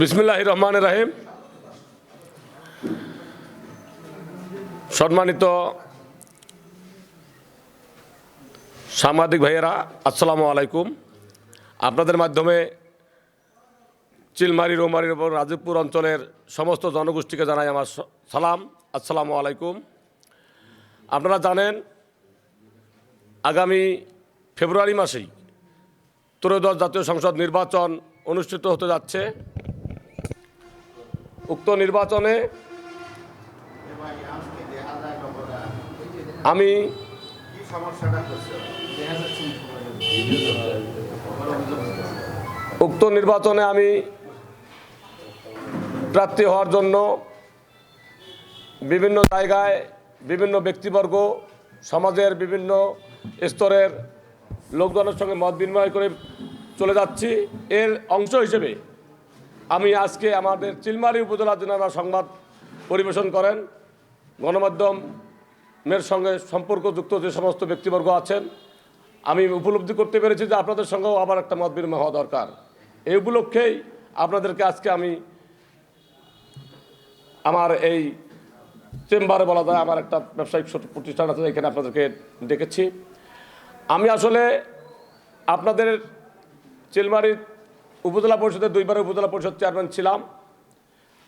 বিসমিল্লাহ রহমান রাহিম। সম্মানিত সাংবাদিক ভাইয়েরা, আসসালামু আলাইকুম। আপনাদের মাধ্যমে চিলমারি রোমারি এবং রাজীবপুর অঞ্চলের সমস্ত জনগোষ্ঠীকে জানাই আমার সালাম, আসসালামু আলাইকুম। আপনারা জানেন, আগামী ফেব্রুয়ারি মাসেই ত্রয়োদশ জাতীয় সংসদ নির্বাচন অনুষ্ঠিত হতে যাচ্ছে। উক্ত নির্বাচনে আমি উক্ত নির্বাচনে আমি প্রার্থী হওয়ার জন্য বিভিন্ন জায়গায় বিভিন্ন ব্যক্তিবর্গ, সমাজের বিভিন্ন স্তরের লোকজনের সঙ্গে মত বিনিময় করে চলে যাচ্ছি। এর অংশ হিসেবে আমি আজকে আমাদের চিলমারি উপজেলা জেনারা সংবাদ পরিবেশন করেন। গণমাধ্যমের সঙ্গে সম্পর্কযুক্ত যে সমস্ত ব্যক্তিবর্গ আছেন, আমি উপলব্ধি করতে পেরেছি যে আপনাদের সঙ্গেও আবার একটা মত বিনিময় হওয়া দরকার। এই উপলক্ষেই আপনাদেরকে আজকে আমি আমার এই চেম্বারে বলা যায় আমার একটা ব্যবসায়িক প্রতিষ্ঠান আছে, এখানে আপনাদেরকে ডেকেছি আমি আসলে আপনাদের চিলমারির উপজেলা পরিষদের দুইবার উপজেলা পরিষদ চেয়ারম্যান ছিলাম।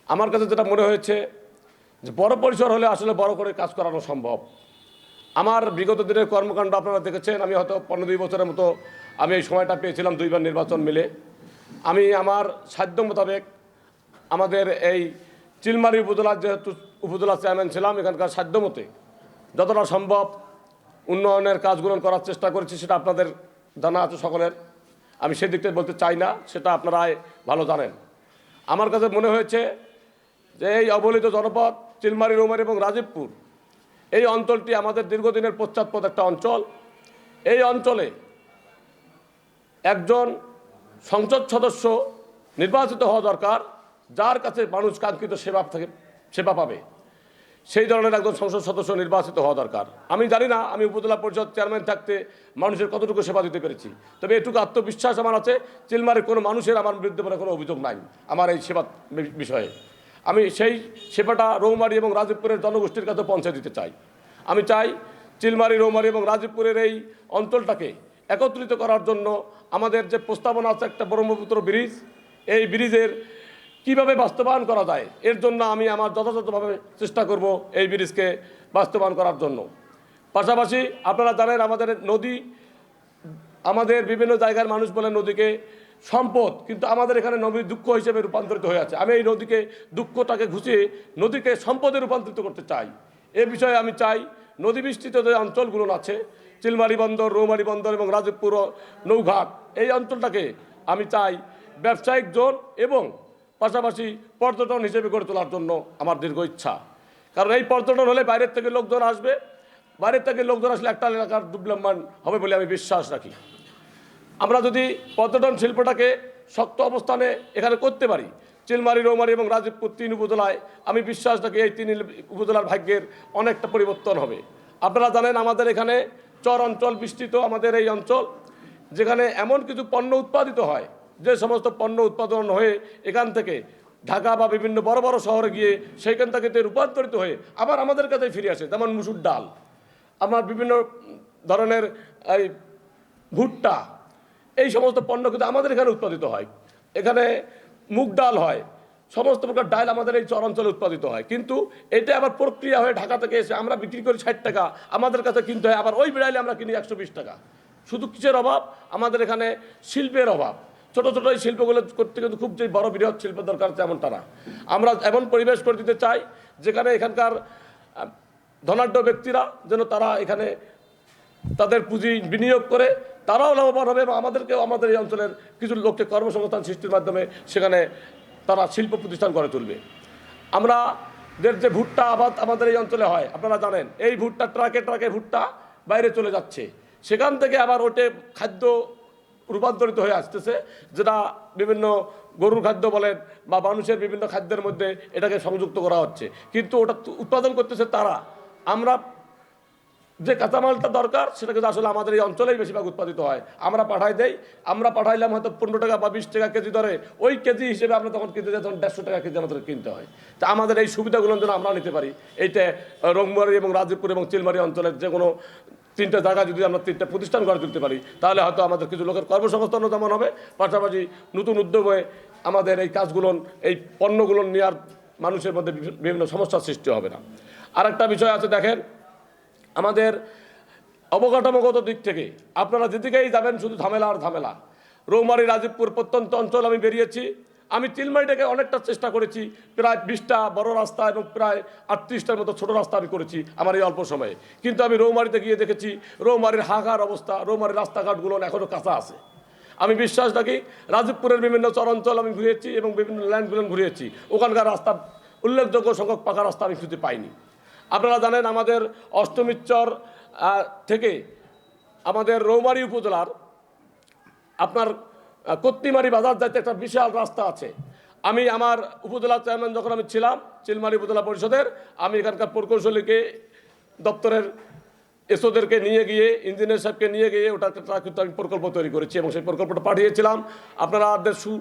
আমার কাছে যেটা মনে হয়েছে যে বড় পরিসর হলে আসলে বড় করে কাজ করানো সম্ভব। আমার বিগত দিনের কর্মকাণ্ড আপনারা দেখেছেন, আমি হয়তো পনেরো দুই বছরের মতো আমি এই সময়টা পেয়েছিলাম দুইবার নির্বাচন মিলে। আমি আমার সাধ্য মোতাবেক আমাদের এই চিলমারি উপজেলার যেহেতু উপজেলা চেয়ারম্যান ছিলাম, এখানকার সাধ্য মতে যতটা সম্ভব উন্নয়নের কাজগুলো করার চেষ্টা করেছি, সেটা আপনাদের জানা আছে সকলের। আমি সেদিকটা বলতে চাই না, সেটা আপনারা ভালো জানেন। আমার কাছে মনে হয়েছে যে এই অবহেলিত জনপদ চিলমারি, রৌমারি এবং রাজীবপুর, এই অঞ্চলটি আমাদের দীর্ঘদিনের পশ্চাৎপদ একটা অঞ্চল। এই অঞ্চলে একজন সংসদ সদস্য নির্বাচিত হওয়া দরকার, যার কাছে মানুষ কাঙ্ক্ষিত সেবা থেকে, সেবা পাবে। সেই ধরনের একজন সংসদ সদস্য নির্বাচিত হওয়া দরকার। আমি জানি না, আমি উপজেলা পরিষদ চেয়ারম্যান থাকতে মানুষের কতটুকু সেবা দিতে পেরেছি। তবে এটুকু আত্মবিশ্বাস আমার আছে চিলমারের কোনো মানুষের আমার বিরুদ্ধে বলে কোনো অভিযোগ নাই আমার এই সেবা বিষয়ে। আমি সেই সেবাটা রৌমারি এবং রাজীবপুরের জনগোষ্ঠীর কাছে পৌঁছে দিতে চাই। আমি চাই চিলমারি, রৌমারি এবং রাজীবপুরের এই অঞ্চলটাকে একত্রিত করার জন্য আমাদের যে প্রস্তাবনা আছে, একটা ব্রহ্মপুত্র ব্রিজ, এই ব্রিজের কীভাবে বাস্তবায়ন করা যায়? এর জন্য আমি আমার যথাযথভাবে চেষ্টা করব এই ব্রিজকে বাস্তবায়ন করার জন্য। পাশাপাশি আপনারা জানেন, আমাদের নদী, আমাদের বিভিন্ন জায়গার মানুষ বলে নদীকে সম্পদ, কিন্তু আমাদের এখানে নদী দুঃখ হিসেবে রূপান্তরিত হয়ে আছে। আমি এই নদীকে, দুঃখটাকে ঘুষিয়ে নদীকে সম্পদে রূপান্তরিত করতে চাই। এ বিষয়ে আমি চাই নদী বিস্তৃত যে অঞ্চলগুলো আছে, চিলমারি বন্দর, রৌমারি বন্দর এবং রাজীবপুর নৌঘাট, এই অঞ্চলটাকে আমি চাই ব্যবসায়িক জোন এবং পাশাপাশি পর্যটন হিসেবে গড়ে তোলার জন্য আমার দীর্ঘ ইচ্ছা। কারণ এই পর্যটন হলে বাইরের থেকে লোকজন আসবে। বাইরের থেকে লোকজন আসলে একটা এলাকার ডেভেলপমেন্ট হবে বলে আমি বিশ্বাস রাখি। আমরা যদি পর্যটন শিল্পটাকে শক্ত অবস্থানে এখানে করতে পারি, চিলমারি, রৌমারি এবং রাজীবপুর তিন উপজেলায়, আমি বিশ্বাস রাখি এই তিন উপজেলার ভাগ্যের অনেকটা পরিবর্তন হবে। আপনারা জানেন আমাদের এখানে চর অঞ্চল বিস্তৃত আমাদের এই অঞ্চল, যেখানে এমন কিছু পণ্য উৎপাদিত হয় যে সমস্ত পণ্য উৎপাদন হয়ে এখান থেকে ঢাকা বা বিভিন্ন বড় বড় শহরে গিয়ে সেইখান থেকে রূপান্তরিত হয়ে আবার আমাদের কাছে ফিরে আসে, যেমন মুসুর ডাল। আমার বিভিন্ন ধরনের, এই ভুট্টা, এই সমস্ত পণ্য কিন্তু আমাদের এখানে উৎপাদিত হয়। এখানে মুগ ডাল হয়, সমস্ত প্রকার ডাল আমাদের এই চরাঞ্চলে উৎপাদিত হয়। কিন্তু এটা আবার প্রক্রিয়া হয়ে ঢাকা থেকে এসে আমরা বিক্রি করি ষাট টাকা, আমাদের কাছে কিনতে হয় আবার ওই বিড়াইলে আমরা কিনি একশো বিশ টাকা। শুধু কিসের অভাব? আমাদের এখানে শিল্পের অভাব। ছোট ছোট এই শিল্পগুলো করতে কিন্তু খুব যে বড় বৃহৎ শিল্পের দরকার তেমনটা না। আমরা এমন পরিবেশ করে দিতে চাই, যেখানে এখানকার ধনাঢ্য ব্যক্তিরা যেন তারা এখানে তাদের পুঁজি বিনিয়োগ করে, তারাও লাভবান হবে এবং আমাদেরকেও আমাদের এই অঞ্চলের কিছু লোককে কর্মসংস্থান সৃষ্টির মাধ্যমে সেখানে তারা শিল্প প্রতিষ্ঠান গড়ে তুলবে। আমরা যে ভুট্টা আবাদ আমাদের এই অঞ্চলে হয়, আপনারা জানেন, এই ভুট্টা, ট্রাকে ট্রাকে ভুট্টা বাইরে চলে যাচ্ছে। সেখান থেকে আবার ওটে খাদ্য রূপান্তরিত হয়ে আসতেছে, যেটা বিভিন্ন গরুর খাদ্য বলেন বা মানুষের বিভিন্ন খাদ্যের মধ্যে এটাকে সংযুক্ত করা হচ্ছে। কিন্তু ওটা উৎপাদন করতেছে তারা। আমরা যে কাঁচামালটা দরকার সেটা কিন্তু আসলে আমাদের এই অঞ্চলেই বেশিরভাগ উৎপাদিত হয়। আমরা পাঠাই দেই, আমরা পাঠাইলাম হয়তো পনেরো টাকা বা বিশ টাকা কেজি ধরে ওই কেজি হিসেবে আমরা তখন কিনতে যাই তখন দেড়শো টাকা কেজি আমাদের কিনতে হয়। তা আমাদের এই সুবিধাগুলো যেন আমরা নিতে পারি। এইটা রংমারি এবং রাজীবপুর এবং চিলমারি অঞ্চলের যে কোনো তিনটা জায়গা যদি আমরা তিনটা প্রতিষ্ঠান গড়ে তুলতে পারি, তাহলে হয়তো আমাদের কিছু লোকের কর্মসংস্থানও যেমন হবে, পাশাপাশি নতুন উদ্যোগে আমাদের এই কাজগুলো, এই পণ্যগুলো নেওয়ার মানুষের মধ্যে বিভিন্ন সমস্যার সৃষ্টি হবে না। আরেকটা বিষয় আছে, দেখেন, আমাদের অবকাঠামোগত দিক থেকে আপনারা যেদিকেই যাবেন, শুধু ঝামেলা আর ঝামেলা। রৌমারি, রাজীবপুর প্রত্যন্ত অঞ্চল আমি বেরিয়েছি আমি চিলমারিটাকে অনেকটা চেষ্টা করেছি প্রায় বিশটা বড় রাস্তা এবং প্রায় আটত্রিশটার মতো ছোট রাস্তা আমি করেছি আমার এই অল্প সময়ে। কিন্তু আমি রৌমারিতে গিয়ে দেখেছি রৌমারির হাহাকার অবস্থা রৌমারির রাস্তাঘাটগুলো এখনও কাঁচা আছে। আমি বিশ্বাস রাখি রাজীবপুরের বিভিন্ন চরাঞ্চল আমি ঘুরিয়েছি এবং বিভিন্ন ল্যান্ডগুলো ঘুরিয়েছি ওখানকার রাস্তা উল্লেখযোগ্য সংখ্যক পাকা রাস্তা আমি খুঁজে পাইনি। আপনারা জানেন আমাদের অষ্টমীচর আহ, থেকে আমাদের রৌমারী উপজেলার আপনার কত্তিমারি বাজার যাইতে একটা বিশাল রাস্তা আছে। আমি আমার উপজেলা চেয়ারম্যান যখন আমি ছিলাম, চিলমারি উপজেলা পরিষদের, আমি এখানকার প্রকৌশলীকে, দপ্তরের এসোদেরকে নিয়ে গিয়ে, ইঞ্জিনিয়ার সাহেবকে নিয়ে গিয়ে ওটা একটা কিন্তু আমি প্রকল্প তৈরি করেছি এবং সেই প্রকল্পটা পাঠিয়েছিলাম। আপনারা আমাদের সু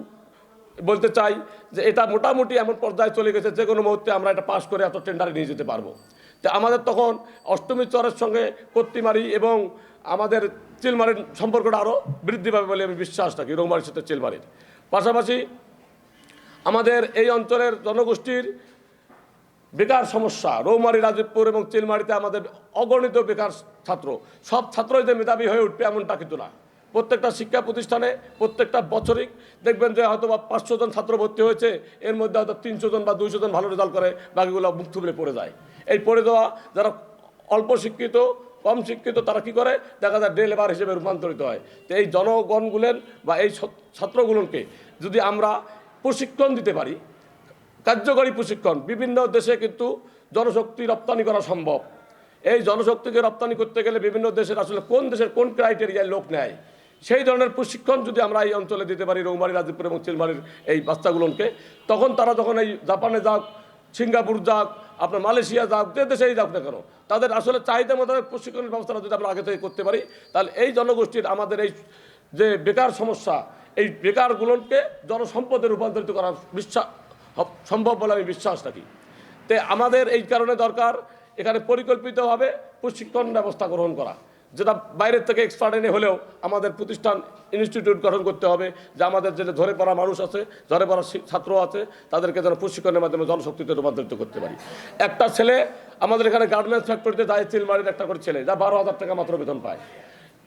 বলতে চাই যে এটা মোটামুটি এমন পর্যায়ে চলে গেছে যে কোনো মুহূর্তে আমরা এটা পাশ করে এত টেন্ডারে নিয়ে যেতে পারব। তো আমাদের তখন অষ্টমী চরের সঙ্গে কত্তিমারি এবং আমাদের চিলমারির সম্পর্কটা আরও বৃদ্ধি পাবে বলে আমি বিশ্বাস রাখি, রৌমারির সাথে চিলমারির। পাশাপাশি আমাদের এই অঞ্চলের জনগোষ্ঠীর বেকার সমস্যা, রৌমারি, রাজীবপুর এবং চিলমারিতে আমাদের অগণিত বেকার ছাত্র। সব ছাত্রই যে মেধাবী হয়ে উঠবে এমনটা কিন্তু না। প্রত্যেকটা শিক্ষা প্রতিষ্ঠানে, প্রত্যেকটা বছরই দেখবেন যে হয়তো বা পাঁচশো জন ছাত্র ভর্তি হয়েছে, এর মধ্যে হয়তো তিনশো জন বা দুইশো জন ভালো রেজাল্ট করে বাকিগুলো মুখ থুবড়ে পড়ে যায়। এই পড়ে দেওয়া যারা অল্প শিক্ষিত কম শিক্ষিত তারা কি করে? দেখা যায় ডে লেবার হিসেবে রূপান্তরিত হয়। তো এই জনগণগুলের বা এই ছত- ছাত্রগুলোকে যদি আমরা প্রশিক্ষণ দিতে পারি, কার্যকরী প্রশিক্ষণ, বিভিন্ন দেশে কিন্তু জনশক্তি রপ্তানি করা সম্ভব। এই জনশক্তিকে রপ্তানি করতে গেলে বিভিন্ন দেশের আসলে কোন দেশের কোন ক্রাইটেরিয়ায় লোক নেয়, সেই ধরনের প্রশিক্ষণ যদি আমরা এই অঞ্চলে দিতে পারি, রৌমারি, রাজীবপুর এবং চিলমারির এই বাচ্চাগুলোকে তখন তারা যখন এই জাপানে যাক, সিঙ্গাপুর যাক আপনার মালয়েশিয়া যাক যে দেশেই যাক না কেন? তাদের আসলে চাহিদা মতো প্রশিক্ষণের ব্যবস্থাটা যদি আমরা আগে থেকে করতে পারি, তাহলে এই জনগোষ্ঠীর আমাদের এই যে বেকার সমস্যা, এই বেকারগুলোকে জনসম্পদে রূপান্তরিত করা বিশ্বাস সম্ভব বলে আমি বিশ্বাস রাখি। তে আমাদের এই কারণে দরকার এখানে পরিকল্পিতভাবে প্রশিক্ষণ ব্যবস্থা গ্রহণ করা। যেটা বাইরের থেকে এক্সপার্ট এনে হলেও আমাদের প্রতিষ্ঠান ইনস্টিটিউট গঠন করতে হবে, যে আমাদের যে ধরে পড়া মানুষ আছে, ধরে পড়া ছাত্র আছে, তাদেরকে যেন প্রশিক্ষণের মাধ্যমে জনশক্তিতে রূপান্তরিত করতে পারি। একটা ছেলে, আমাদের এখানে গার্মেন্টস ফ্যাক্টরিতে যায় চিলমারির একটা করে ছেলে, যা বারো হাজার টাকা মাত্র বেতন পায়।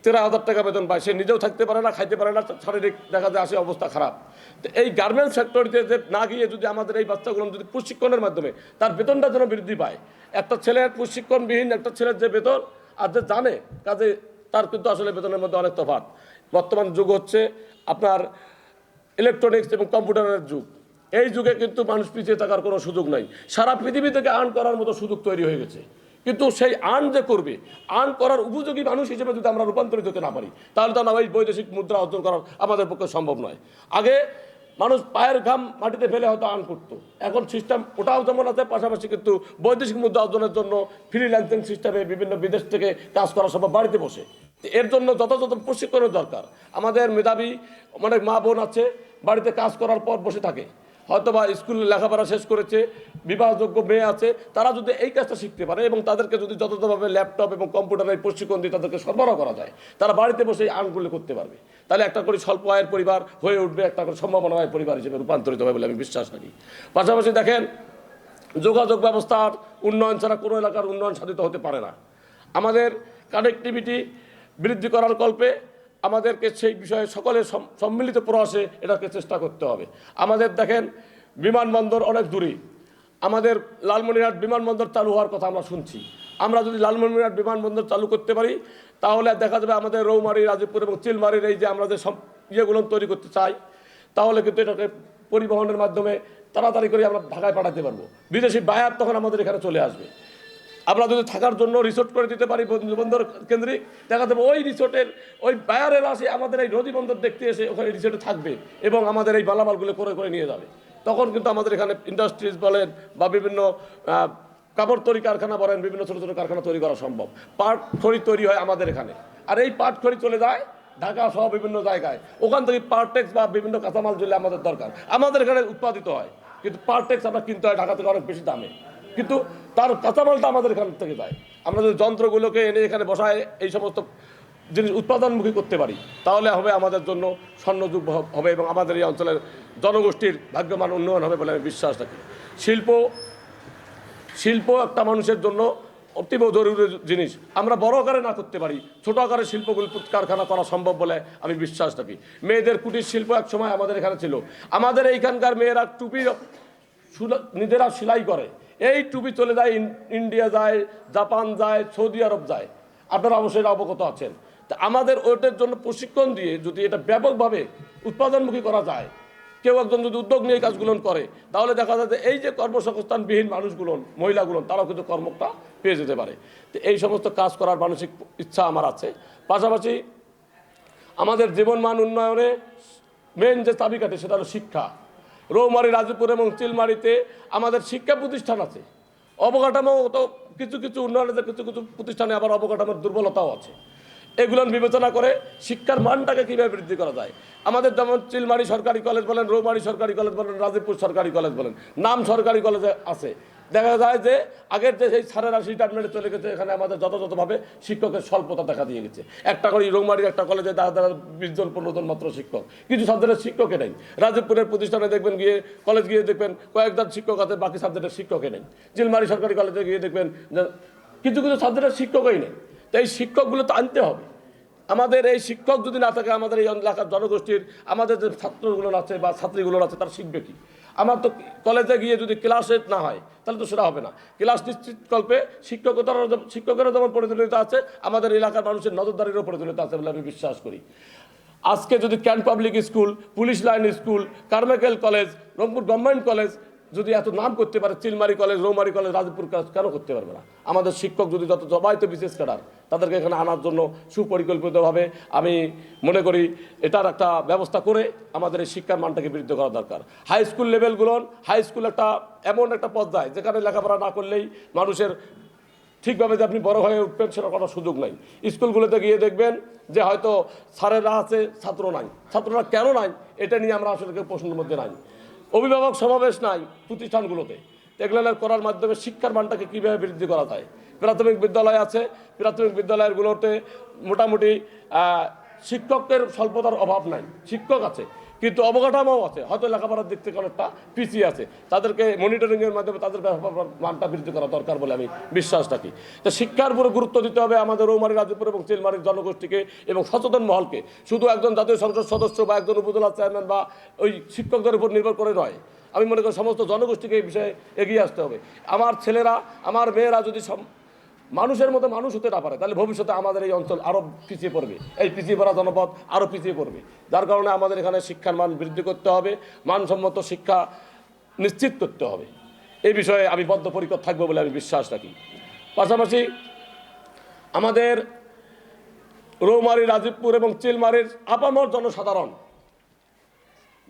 তেরো হাজার টাকা বেতন পায়, সে নিজেও থাকতে পারে না, খাইতে পারে না, শারীরিক দেখা যায়, আসে অবস্থা খারাপ। এই গার্মেন্টস ফ্যাক্টরিতে যে না গিয়ে যদি আমাদের এই বাচ্চাগুলো যদি প্রশিক্ষণের মাধ্যমে তার বেতনটা যেন বৃদ্ধি পায়, একটা ছেলের প্রশিক্ষণবিহীন একটা ছেলের যে বেতন আর যে জানে, কাজে তার কিন্তু আসলে বেতনের মধ্যে অনেক তফাৎ। বর্তমান যুগ হচ্ছে আপনার ইলেকট্রনিক্স এবং কম্পিউটারের যুগ। এই যুগে কিন্তু মানুষ পিছিয়ে থাকার কোনো সুযোগ নাই। সারা পৃথিবী থেকে আর্ন করার মতো সুযোগ তৈরি হয়ে গেছে। কিন্তু সেই আর্ন যে করবে আর্ন করার উপযোগী মানুষ হিসেবে যদি আমরা রূপান্তরিত হতে না পারি, তাহলে তো আমরা এই বৈদেশিক মুদ্রা অর্জন করার আমাদের পক্ষে সম্ভব নয়। আগে মানুষ পায়ের ঘাম মাটিতে ফেলে হয়তো আর্ন করতো। এখন সিস্টেম ওটাও যেমন আছে, পাশাপাশি কিন্তু বৈদেশিক মুদ্রা অর্জনের জন্য ফ্রিল্যান্সিং সিস্টেমে বিভিন্ন বিদেশ থেকে কাজ করা সম্ভব বাড়িতে বসে। এর জন্য যথাযথ প্রশিক্ষণের দরকার। আমাদের মেধাবী অনেক মা বোন আছে, বাড়িতে কাজ করার পর বসে থাকে। হয়তো বা স্কুলে লেখাপড়া শেষ করেছে, বিবাহযোগ্য মেয়ে আছে, তারা যদি এই কাজটা শিখতে পারে এবং তাদেরকে যদি যথাযথভাবে ল্যাপটপ এবং কম্পিউটারের প্রশিক্ষণ দিয়ে তাদেরকে সরবরাহ করা যায়, তারা বাড়িতে বসে এই আর্নগুলো করতে পারবে। তাহলে একটা করে স্বল্প আয়ের পরিবার হয়ে উঠবে, একটা করে সম্ভাবনা পরিবার হিসেবে রূপান্তরিত হবে বলে আমি বিশ্বাস করি পাশাপাশি দেখেন, যোগাযোগ ব্যবস্থার উন্নয়ন ছাড়া কোনো এলাকার উন্নয়ন সাধিত হতে পারে না। আমাদের কানেক্টিভিটি বৃদ্ধি করার কল্পে আমাদেরকে সেই বিষয়ে সকলের সম- সম্মিলিত প্রয়াসে এটাকে চেষ্টা করতে হবে। আমাদের দেখেন, বিমানবন্দর অনেক দূরে। আমাদের লালমনিরহাট বিমানবন্দর চালু হওয়ার কথা আমরা শুনছি। আমরা যদি লালমনিরহাট বিমানবন্দর চালু করতে পারি, তাহলে দেখা যাবে আমাদের রৌমারি, রাজীবপুর এবং চিলমারির এই যে আমরা যে সব ইয়েগুলো তৈরি করতে চাই, তাহলে কিন্তু এটাকে পরিবহনের মাধ্যমে তাড়াতাড়ি করে আমরা ঢাকায় পাঠাতে পারব। বিদেশি বায়ার তখন আমাদের এখানে চলে আসবে। আমরা যদি থাকার জন্য রিসোর্ট করে দিতে পারি বন্দর কেন্দ্রিক দেখা যাবে ওই রিসোর্টের ওই বায়ারের আসে আমাদের এই নদী বন্দর দেখতে এসে ওখানে রিসোর্টে থাকবে এবং আমাদের এই মালামালগুলো করে করে নিয়ে যাবে। তখন কিন্তু আমাদের এখানে ইন্ডাস্ট্রিজ বলেন বা বিভিন্ন কাপড় তৈরি কারখানা বলেন, বিভিন্ন ছোটো ছোটো কারখানা তৈরি করা সম্ভব। পাট খড়ি তৈরি হয় আমাদের এখানে। আর এই পাট খড়ি চলে যায় ঢাকা সহ বিভিন্ন জায়গায়। ওখান থেকে পার্টেক্স বা বিভিন্ন কাঁচামাল জুলে আমাদের দরকার। আমাদের এখানে উৎপাদিত হয়। কিন্তু পার্টেক্স আমরা কিনতে হয় ঢাকা থেকে অনেক বেশি দামে। কিন্তু তার কাঁচামালটা আমাদের এখান থেকে যায়। আমরা যদি যন্ত্রগুলোকে এনে এখানে বসায় এই সমস্ত জিনিস উৎপাদনমুখী করতে পারি, তাহলে হবে আমাদের জন্য স্বর্ণযুগ হবে এবং আমাদের এই অঞ্চলের জনগোষ্ঠীর ভাগ্যমান উন্নয়ন হবে বলে আমি বিশ্বাস রাখি। শিল্প শিল্প একটা মানুষের জন্য অতীব জরুরি জিনিস। আমরা বড় আকারে না করতে পারি, ছোট আকারে শিল্পগুলো কারখানা করা সম্ভব বলে আমি বিশ্বাস রাখি। মেয়েদের কুটির শিল্প এক সময় আমাদের এখানে ছিল। আমাদের এইখানকার মেয়েরা টুপি নিজেরা সেলাই করে। এই টুপি চলে যায় ইন- ইন্ডিয়া যায়, জাপান যায়, সৌদি আরব যায়। আপনারা অবশ্যই অবগত আছেন। তা আমাদের ওটার জন্য প্রশিক্ষণ দিয়ে যদি এটা ব্যাপকভাবে উৎপাদনমুখী করা যায়, কেউ একজন যদি উদ্যোগ নিয়ে কাজগুলো করে, তাহলে দেখা যায় যে এই যে কর্মসংস্থানবিহীন মানুষগুলো মহিলাগুলো তারাও কিন্তু কর্মটা পেয়ে যেতে পারে। তো এই সমস্ত কাজ করার মানসিক ইচ্ছা আমার আছে। পাশাপাশি আমাদের জীবনমান উন্নয়নে মেন যে চাবিকাঠি, সেটা হলো শিক্ষা। রৌমারি রাজপুর এবং চিলমারিতে আমাদের শিক্ষা প্রতিষ্ঠান আছে। অবকাঠামো তো কিছু কিছু উন্নয়নের কিছু কিছু প্রতিষ্ঠানে আবার অবকাঠামোর দুর্বলতাও আছে। এগুলো বিবেচনা করে শিক্ষার মানটাকে কীভাবে বৃদ্ধি করা যায়? আমাদের যেমন চিলমারি সরকারি কলেজ বলেন, রৌমারি সরকারি কলেজ বলেন, রাজীবপুর সরকারি কলেজ বলেন, নাম সরকারি কলেজে আছে। দেখা যায় যে আগের যে সেই সারেরা রিটায়ারমেন্টে চলে গেছে, এখানে আমাদের যথাযথভাবে শিক্ষকের স্বল্পতা দেখা দিয়ে গেছে। একটা করে রৌমারির একটা কলেজে দেখা দেখা বিশ জন, পনেরো জন মাত্র শিক্ষক। কিছু সাবজেক্টের শিক্ষকে নেই। রাজীবপুরের প্রতিষ্ঠানে দেখবেন গিয়ে কলেজ গিয়ে দেখবেন কয়েকজন শিক্ষক আছে, বাকি সাবজেক্টের শিক্ষকে নেই। চিলমারি সরকারি কলেজে গিয়ে দেখবেন কিছু কিছু সাবজেক্টের শিক্ষকই নেই। তো এই শিক্ষকগুলো তো আনতে হবে। আমাদের এই শিক্ষক যদি না থাকে, আমাদের এই এলাকার জনগোষ্ঠীর, আমাদের যে ছাত্রগুলো আছে বা ছাত্রীগুলো আছে, তারা শিখবে কি? আমার তো কলেজে গিয়ে যদি ক্লাসে না হয়, তাহলে তো সেটা হবে না। ক্লাস নিশ্চিত কল্পে শিক্ষকতার শিক্ষকেরও যেমন প্রতিযোগিতা আছে, আমাদের এলাকার মানুষের নজরদারিরও প্রতিযোগিতা আছে বলে আমি বিশ্বাস করি। আজকে যদি cantt public school police line school Carmichael college Rangpur government college যদি এত নাম করতে পারে Chilmari college Rowmari college Rajpur college কেন করতে পারবে না? আমাদের শিক্ষক যদি যত সবাই তো বিশেষ ক্যাডার, তাদেরকে এখানে আনার জন্য সুপরিকল্পিতভাবে আমি মনে করি এটার একটা ব্যবস্থা করে আমাদের এই শিক্ষার মানটাকে বৃদ্ধি করা দরকার। হাই স্কুল লেভেলগুলো হাই স্কুল একটা এমন একটা পর্যায়ে যেখানে লেখাপড়া না করলেই মানুষের ঠিকভাবে যে আপনি বড় হয়ে উঠবেন সেটা কোনো সুযোগ নাই। স্কুলগুলোতে গিয়ে দেখবেন যে হয়তো স্যারেরা আছে, ছাত্র নাই। ছাত্ররা কেন নাই? এটা নিয়ে আমরা আসলে কেউ প্রশ্নের মধ্যে নাই। অভিভাবক সমাবেশ নাই প্রতিষ্ঠানগুলোতে। এগুলো করার মাধ্যমে শিক্ষার মানটাকে কীভাবে বৃদ্ধি করা যায়। প্রাথমিক বিদ্যালয় আছে, প্রাথমিক বিদ্যালয়গুলোতে মোটামুটি শিক্ষকের স্বল্পতার অভাব নাই। শিক্ষক আছে কিন্তু অবকাঠামো আছে। হয়তো লেখাপড়ার দিক থেকে অনেকটা পিছিয়ে আছে। তাদেরকে মনিটরিংয়ের মাধ্যমে তাদের মানটা বৃদ্ধি করা দরকার বলে আমি বিশ্বাস রাখি। তো শিক্ষার উপরে গুরুত্ব দিতে হবে আমাদের রৌমারি রাজপুর এবং চিলমারির জনগোষ্ঠীকে এবং সচেতন মহলকে। শুধু একজন জাতীয় সংসদ সদস্য বা একজন উপজেলা চেয়ারম্যান বা ওই শিক্ষকদের উপর নির্ভর করে নয়। আমি মনে করি সমস্ত জনগোষ্ঠীকে এই বিষয়ে এগিয়ে আসতে হবে। আমার ছেলেরা, আমার মেয়েরা যদি মানুষের মতো মানুষ হতে না পারে। তাহলে ভবিষ্যতে আমাদের এই অঞ্চল আরও পিছিয়ে পড়বে। এই পিছিয়ে পড়া জনপদ আরও পিছিয়ে পড়বে। যার কারণে আমাদের এখানে শিক্ষার মান বৃদ্ধি করতে হবে, মানসম্মত শিক্ষা নিশ্চিত করতে হবে। এই বিষয়ে আমি বদ্ধপরিকর থাকব বলে আমি বিশ্বাস রাখি। পাশাপাশি আমাদের রৌমারি, রাজীবপুর এবং চিলমারির আপামর জনসাধারণ,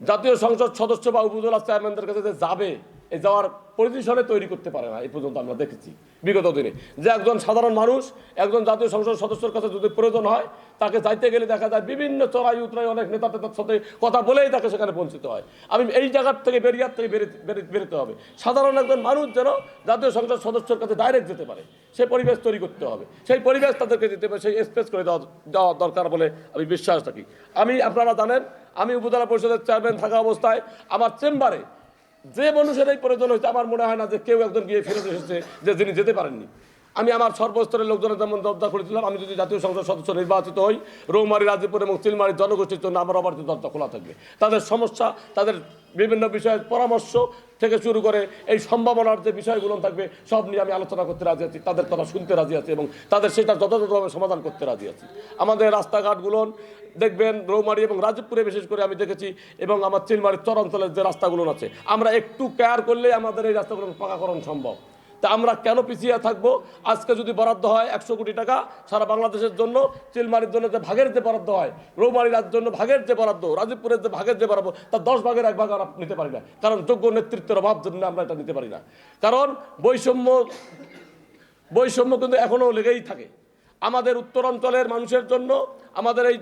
জাতীয় সংসদ সদস্য বা উপজেলা চেয়ারম্যানদের কাছে যাবে এই যাওয়ার পরিবেশনে তৈরি করতে পারে না এই পর্যন্ত আমরা দেখেছি। বিগত দিনে যে একজন সাধারণ মানুষ, একজন জাতীয় সংসদ সদস্যের কাছে যদি প্রয়োজন হয়, তাকে যাইতে গেলে দেখা যায় বিভিন্ন চড়াই উতরাই অনেক নেতা টেতার সাথে কথা বলেই তাকে সেখানে বঞ্চিত হয়। আমি এই জায়গার থেকে বেরিয়ার থেকে বেরে- বেরে- বেরোতে হবে। সাধারণ একজন মানুষ যেন জাতীয় সংসদ সদস্যের কাছে ডাইরেক্ট যেতে পারে সেই পরিবেশ তৈরি করতে হবে। সেই পরিবেশ তাদেরকে দিতে হবে, সেই স্পেস করে দেওয়া দেওয়া দরকার বলে আমি বিশ্বাস রাখি। আমি, আপনারা জানেন, আমি উপজেলা পরিষদের চেয়ারম্যান থাকা অবস্থায় আমার চেম্বারে যে মানুষের এই প্রয়োজন হয়েছে, আমার মনে হয় না যে কেউ একজন গিয়ে ফেরত এসেছে যে যিনি যেতে পারেননি। আমি আমার সর্বস্তরের লোকজনের যেমন দরজা করেছিলাম আমি যদি জাতীয় সংসদ সদস্য নির্বাচিত হই, রৌমারি, রাজীবপুর এবং চিলমারি জনগোষ্ঠীর জন্য আমার আবার দরজা খোলা থাকবে। তাদের সমস্যা, তাদের বিভিন্ন বিষয়ের পরামর্শ থেকে শুরু করে এই সম্ভাবনার যে বিষয়গুলো থাকবে, সব নিয়ে আমি আলোচনা করতে রাজি আছি, তাদের কথা শুনতে রাজি আছি এবং তাদের সেটা যথাযথভাবে সমাধান করতে রাজি আছি। আমাদের রাস্তাঘাটগুলো, দেখবেন রৌমারি এবং রাজীবপুরে বিশেষ করে আমি দেখেছি এবং আমার চিলমারির চরাঞ্চলের যে রাস্তাগুলো আছে, আমরা একটু কেয়ার করলে আমাদের এই রাস্তাগুলো পাকাকরণ সম্ভব। তা আমরা কেন পিছিয়ে থাকব? আজকে যদি বরাদ্দ হয় একশো কোটি টাকা, সারা বাংলাদেশের জন্য চিলমারির জন্য যে ভাগের যে বরাদ্দ হয় রৌমারির জন্য ভাগের যে বরাদ্দ, রাজীবপুরের যে ভাগের যে বরাদ্দ তার দশ ভাগের এক ভাগ আমরা নিতে পারি না। কারণ যোগ্য নেতৃত্বের অভাব জন্য আমরা এটা নিতে পারি না। কারণ বৈষম্য বৈষম্য কিন্তু এখনও লেগেই থাকে। আমাদের উত্তরাঞ্চলের মানুষের জন্য, আমাদের এই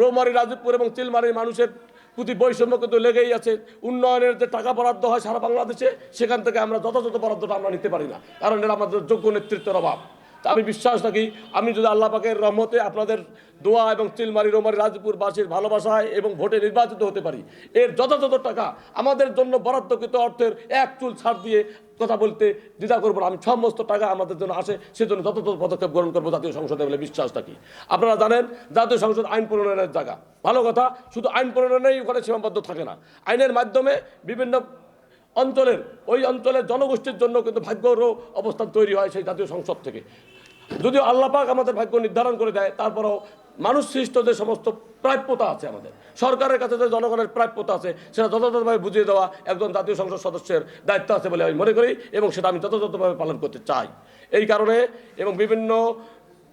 রৌমারি, রাজীবপুর এবং চিলমারির মানুষের প্রতি বৈষম্য কিন্তু লেগেই আছে। উন্নয়নের যে টাকা বরাদ্দ হয় সারা বাংলাদেশে, সেখান থেকে আমরা যথাযথ বরাদ্দটা আমরা নিতে পারি না। কারণ এটা আমাদের যোগ্য নেতৃত্বের অভাব। তা আমি বিশ্বাস রাখি, আমি যদি আল্লাহ পাকের রহমতে আপনাদের দোয়া এবং চিলমারি রোমারি রাজপুর রাজপুরবাসীর ভালোবাসায় এবং ভোটে নির্বাচিত হতে পারি, এর যথাযথ টাকা আমাদের জন্য বরাদ্দকৃত অর্থের এক চুল ছাড় দিয়ে কথা বলতে দ্বিধা করব আমি সমস্ত টাকা আমাদের জন্য আসে, সেজন্য যথাযথ পদক্ষেপ গ্রহণ করব জাতীয় সংসদে বলে বিশ্বাস থাকি আপনারা জানেন, জাতীয় সংসদ আইন প্রণয়নের জায়গা। ভালো কথা, শুধু আইন প্রণয়নেই ওখানে সীমাবদ্ধ থাকে না। আইনের মাধ্যমে বিভিন্ন অঞ্চলের, ওই অঞ্চলের জনগোষ্ঠীর জন্য কিন্তু ভাগ্যরও অবস্থান তৈরি হয় সেই জাতীয় সংসদ থেকে। যদিও আল্লাপাক আমাদের ভাগ্য নির্ধারণ করে দেয়, তারপরেও মানুষ সৃষ্ট যে সমস্ত প্রাপ্যতা আছে আমাদের, সরকারের কাছে যে জনগণের প্রাপ্যতা আছে, সেটা যথাযথভাবে বুঝিয়ে দেওয়া একজন জাতীয় সংসদ সদস্যের দায়িত্ব আছে বলে আমি মনে করি এবং সেটা আমি যথাযথভাবে পালন করতে চাই। এই কারণে এবং বিভিন্ন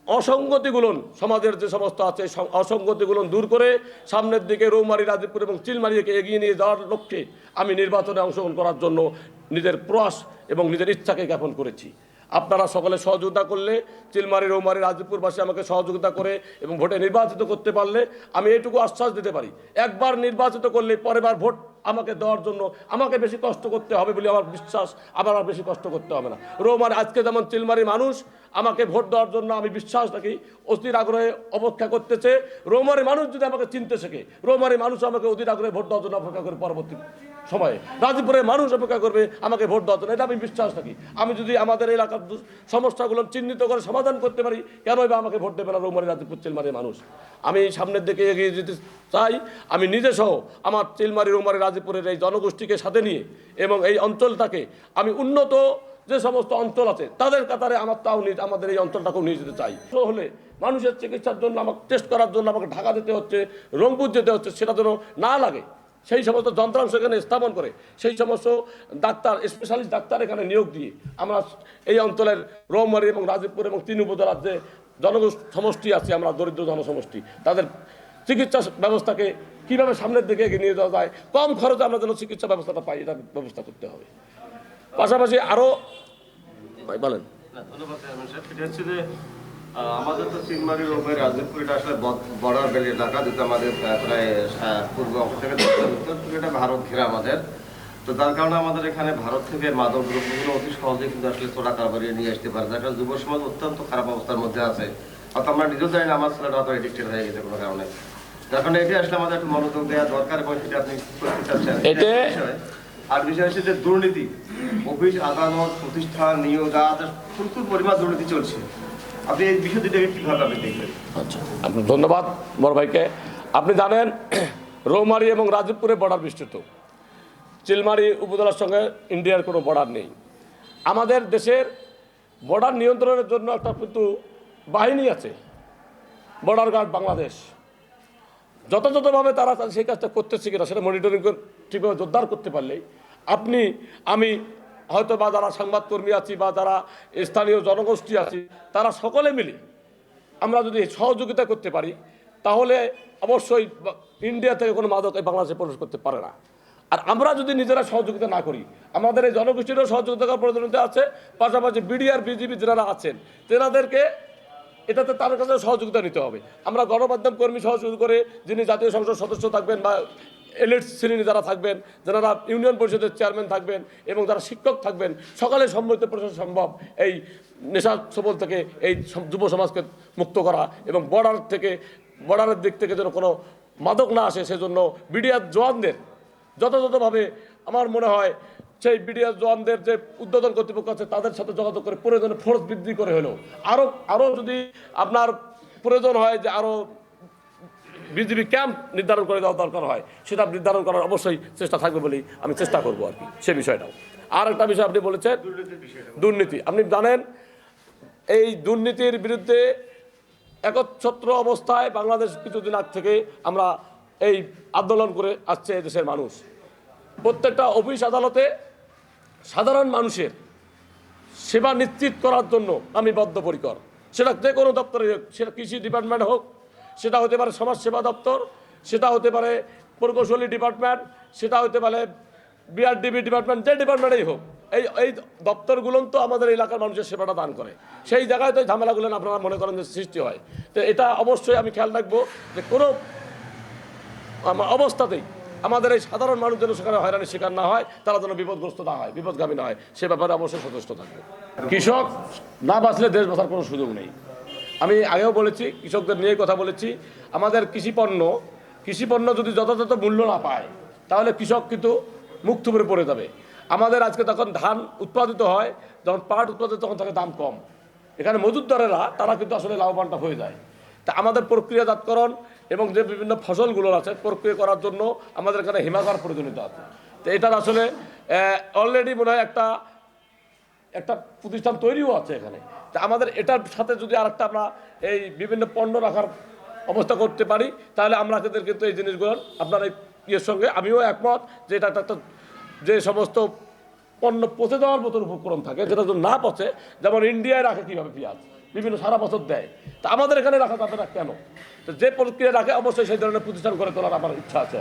অসঙ্গতিগুলো সমাজের যে সমস্ত আছে, সং- অসঙ্গতিগুলো দূর করে সামনের দিকে রৌমারি রাজীবপুর এবং চিলমারিকে এগিয়ে নিয়ে যাওয়ার লক্ষ্যে আমি নির্বাচনে অংশগ্রহণ করার জন্য নিজের প্রয়াস এবং নিজের ইচ্ছাকে জ্ঞাপন করেছি। আপনারা সকলে সহযোগিতা করলে, চিলমারি রৌমারি রাজীবপুরবাসী আমাকে সহযোগিতা করে এবং ভোটে নির্বাচিত করতে পারলে আমি এটুকু আশ্বাস দিতে পারি। একবার নির্বাচিত করলে পরেরবার ভোট আমাকে দেওয়ার জন্য আমাকে বেশি কষ্ট করতে হবে বলে আমার বিশ্বাস আমার আর বেশি কষ্ট করতে হবে না। রৌমার, আজকে যেমন চিলমারি মানুষ আমাকে ভোট দেওয়ার জন্য আমি বিশ্বাস রাখি, অস্থির আগ্রহে অপেক্ষা করতেছে। রৌমারি মানুষ যদি আমাকে চিনতে শেখে, রৌমারি মানুষ আমাকে অধীর আগ্রহে ভোট দেওয়ার জন্য অপেক্ষা করে পরবর্তী সময়ে। রাজীবপুরের মানুষ অপেক্ষা করবে আমাকে ভোট দেওয়ার জন্য, এটা আমি বিশ্বাস রাখি। আমি যদি আমাদের এলাকার সমস্যাগুলো চিহ্নিত করে সমাধান করতে পারি, কেন বা আমাকে ভোট দেবে না রৌমারি রাজীবপুর চিলমারির মানুষ? আমি সামনের দিকে এগিয়ে যেতে চাই, আমি নিজে সহ আমার চিলমারি রৌমারি রাজীবপুরের এই জনগোষ্ঠীকে সাথে নিয়ে এবং এই অঞ্চলটাকে আমি উন্নত যে সমস্ত অঞ্চল আছে, তাদের কাতারে আমার তাও আমাদের এই অঞ্চলটাকেও নিয়ে যেতে চাই। তো হলে মানুষের চিকিৎসার জন্য আমাকে টেস্ট করার জন্য আমাকে ঢাকা যেতে হচ্ছে, রংপুর যেতে হচ্ছে, সেটা যেন না লাগে। সেই সমস্ত যন্ত্রাংশ এখানে স্থাপন করে, সেই সমস্ত ডাক্তার স্পেশালিস্ট ডাক্তার এখানে নিয়োগ দিয়ে আমরা এই অঞ্চলের রৌমারি এবং রাজীবপুর এবং তিন উপজেলার যে জনগোষ্ঠী সমষ্টি আছে, আমরা দরিদ্র জনসমষ্টি, তাদের চিকিৎসা ব্যবস্থাকে কীভাবে সামনের দিকে এগিয়ে নিয়ে যাওয়া যায়, কম খরচে আমরা যেন চিকিৎসা ব্যবস্থাটা পাই, এটা ব্যবস্থা করতে হবে। পাশাপাশি আরও ভাই বলেন। না, ধন্যবাদ চেয়ারম্যান সাহেব। এটা হচ্ছে যে, আহ, আমাদের তো রাজীবপুর এটা আসলে বর্ডার বেল এলাকা যেটা আমাদের প্রায় পূর্ব অংশ থেকে উত্তর এটা ভারত ঘেরা আমাদের। তো তার কারণে আমাদের এখানে ভারত থেকে মাদক দ্রব্যগুলো অতি সহজে কিন্তু আসলে চোরা কারবারি নিয়ে আসতে পারে। যার কারণে যুব সমাজ অত্যন্ত খারাপ অবস্থার মধ্যে আছে। অর্থাৎ আমরা নিজেও জানি না আমার ছেলেটা হয়তো এডিক্টেড হয়ে গেছে কোনো কারণে। যার কারণে এটি আসলে আমাদের একটু মনোযোগ দেওয়া দরকার এবং সেটা আপনি করতে চাচ্ছেন। আর বিষয় হচ্ছে যে দুর্নীতি, অফিস, আদালত, প্রতিষ্ঠান নিয়োগ প্রচুর পরিমাণ দুর্নীতি চলছে। আপনি এই বিষয় দুটাকে কীভাবে আপনি দেখবেন? আচ্ছা আপনার ধন্যবাদ বড় ভাইকে। আপনি জানেন, রৌমারি এবং রাজীবপুরে বর্ডার বিস্তৃত। চিলমারি উপজেলার সঙ্গে ইন্ডিয়ার কোনো বর্ডার নেই। আমাদের দেশের বর্ডার নিয়ন্ত্রণের জন্য একটা কিন্তু বাহিনী আছে বর্ডার গার্ড বাংলাদেশ। যথাযথভাবে তারা সেই কাজটা করতেছে কিনা সেটা মনিটরিং করে ঠিকভাবে জোরদার করতে পারলেই আপনি, আমি হয়তো বা যারা সংবাদকর্মী আছি বা যারা স্থানীয় জনগোষ্ঠী আছি, তারা সকলে মিলে আমরা যদি সহযোগিতা করতে পারি, তাহলে অবশ্যই ইন্ডিয়া থেকে কোনো মাদক এই বাংলাদেশে প্রবেশ করতে পারে না। আর আমরা যদি নিজেরা সহযোগিতা না করি, আমাদের এই জনগোষ্ঠীরও সহযোগিতা করার প্রয়োজনীয়তা আছে, পাশাপাশি বিডিআর বিজিবি যারা আছেন, তেনাদেরকে এটাতে তার কাছে সহযোগিতা নিতে হবে। আমরা গণমাধ্যম কর্মী সহযোগ করে যিনি জাতীয় সংসদ সদস্য থাকবেন বা এলিট শ্রেণি যারা থাকবেন, যারা ইউনিয়ন পরিষদের চেয়ারম্যান থাকবেন এবং যারা শিক্ষক থাকবেন, সকালে সম্মিলিত প্রশাসন সম্ভব। এই নেশা সবল থেকে এই যুব সমাজকে মুক্ত করা এবং বর্ডার থেকে, বর্ডারের দিক থেকে যেন কোনো মাদক না আসে, সেজন্য বিডিআর জওয়ানদের যথাযথভাবে আমার মনে হয় সেই বিডিআর জওয়ানদের যে উদ্বোধন কর্তৃপক্ষ আছে, তাদের সাথে যোগাযোগ করে প্রয়োজনে ফোর্স বৃদ্ধি করে হলেও। আরও আরও যদি আপনার প্রয়োজন হয় যে আরও বিজিবি ক্যাম্প নির্ধারণ করে দেওয়া দরকার হয়, সেটা নির্ধারণ করার অবশ্যই চেষ্টা থাকবে বলেই আমি চেষ্টা করব আর কি, সে বিষয়টাও। আর একটা বিষয় আপনি বলেছেন, দুর্নীতি। আপনি জানেন, এই দুর্নীতির বিরুদ্ধে একচ্ছত্র অবস্থায় বাংলাদেশ কিছুদিন আগ থেকে আমরা এই আন্দোলন করে আসছে দেশের মানুষ। প্রত্যেকটা অফিস আদালতে সাধারণ মানুষের সেবা নিশ্চিত করার জন্য আমি বদ্ধপরিকর। সেটা যে কোনো দপ্তরে হোক, সেটা কৃষি ডিপার্টমেন্ট হোক সেটা হতে পারে সমাজসেবা দপ্তর, সেটা হতে পারে প্রকৌশলী ডিপার্টমেন্ট, সেটা হতে পারে বিআরডিবি ডিপার্টমেন্ট, যে ডিপার্টমেন্টেই হোক, এই এই দপ্তরগুলো তো আমাদের এলাকার মানুষের সেবাটা দান করে। সেই জায়গায় তো এই ঝামেলাগুলো আপনারা মনে করেন যে সৃষ্টি হয়। তো এটা অবশ্যই আমি খেয়াল রাখব যে কোনো অবস্থাতেই আমাদের এই সাধারণ মানুষ যেন সেখানে হয়রানির শিকার না হয়, তারা যেন বিপদগ্রস্ত না হয়, বিপদগামী না হয়, সে ব্যাপারে অবশ্যই সচেষ্ট থাকবে। কৃষক না বাঁচলে দেশ বাঁচার কোনো সুযোগ নেই। আমি আগেও বলেছি, কৃষকদের নিয়ে কথা বলেছি, আমাদের কৃষি পণ্য কৃষি পণ্য যদি যথাযথ মূল্য না পায়, তাহলে কৃষক কিন্তু মুখ থুবড়ে পড়ে যাবে। আমাদের আজকে তখন ধান উৎপাদিত হয়, যখন পাট উৎপাদিত তখন থাকে দাম কম। এখানে মজুদদারেরা তারা কিন্তু আসলে লাভবানটা হয়ে যায়। তা আমাদের প্রক্রিয়াজাতকরণ এবং যে বিভিন্ন ফসলগুলো আছে, প্রক্রিয়া করার জন্য আমাদের এখানে হিমাগার প্রয়োজনীয়তা আছে। তো এটার আসলে অলরেডি মনে হয় একটা একটা প্রতিষ্ঠান তৈরিও আছে এখানে। তা আমাদের এটার সাথে যদি আরেকটা আমরা এই বিভিন্ন পণ্য রাখার অবস্থা করতে পারি, তাহলে আমরা কিন্তু কিন্তু এই জিনিসগুলো আপনার এই ইয়ের সঙ্গে আমিও একমত যে এটা একটা একটা যে সমস্ত পণ্য পচে দেওয়ার মতন উপকরণ থাকে, যেটা যদি না পচে, যেমন ইন্ডিয়ায় রাখে কীভাবে পেঁয়াজ? বিভিন্ন সারা বছর দেয়। তা আমাদের এখানে রাখা না কেন? তো যে প্রক্রিয়া রাখে, অবশ্যই সেই ধরনের প্রতিষ্ঠান করে তোলার আমার ইচ্ছা আছে।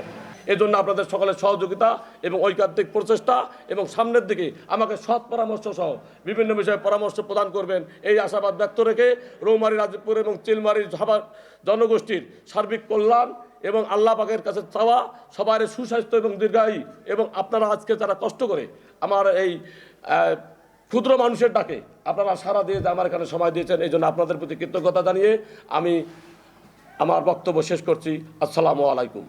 এই জন্য আপনাদের সকলের সহযোগিতা এবং ঐকান্তিক প্রচেষ্টা এবং সামনের দিকে আমাকে সৎ পরামর্শ সহ বিভিন্ন বিষয়ে পরামর্শ প্রদান করবেন। এই আশাবাদ ব্যক্ত রেখে রৌমারি রাজপুর এবং চিলমারি সবার জনগোষ্ঠীর সার্বিক কল্যাণ এবং আল্লাহ পাকের কাছে চাওয়া সবার সুস্বাস্থ্য এবং দীর্ঘায়ী এবং আপনারা আজকে যারা কষ্ট করে আমার এই ক্ষুদ্র মানুষের ডাকে আপনারা সারা দিয়ে আমার এখানে সময় দিয়েছেন এই জন্য আপনাদের প্রতি কৃতজ্ঞতা জানিয়ে আমি আমার বক্তব্য শেষ করছি। আসসালামু আলাইকুম।